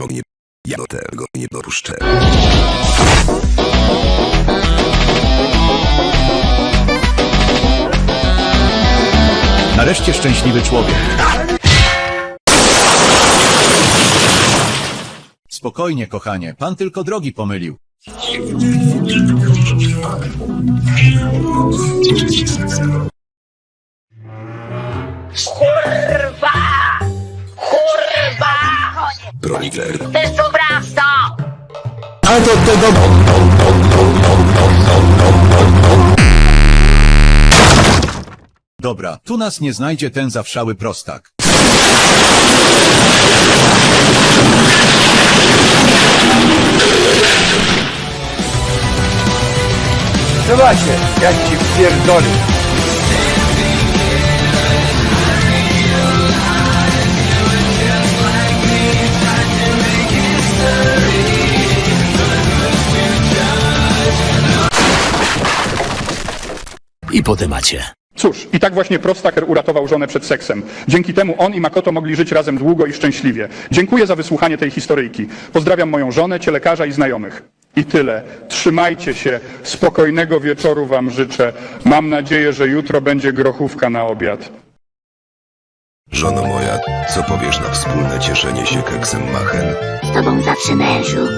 Bo nie, ja do tego nie dopuszczę. Nareszcie szczęśliwy człowiek. Spokojnie, kochanie, pan tylko drogi pomylił. Broniger. Chcesz tu miasto! A do tego... Dobra, tu nas nie znajdzie ten zawszały prostak. Zobaczcie, jak ci pierdoli. I po temacie. Cóż, i tak właśnie Prostaker uratował żonę przed seksem. Dzięki temu on i Makoto mogli żyć razem długo i szczęśliwie. Dziękuję za wysłuchanie tej historyjki. Pozdrawiam moją żonę, cię lekarza i znajomych. I tyle. Trzymajcie się. Spokojnego wieczoru wam życzę. Mam nadzieję, że jutro będzie grochówka na obiad. Żono moja, co powiesz na wspólne cieszenie się keksem machen? Z tobą zawsze mężu.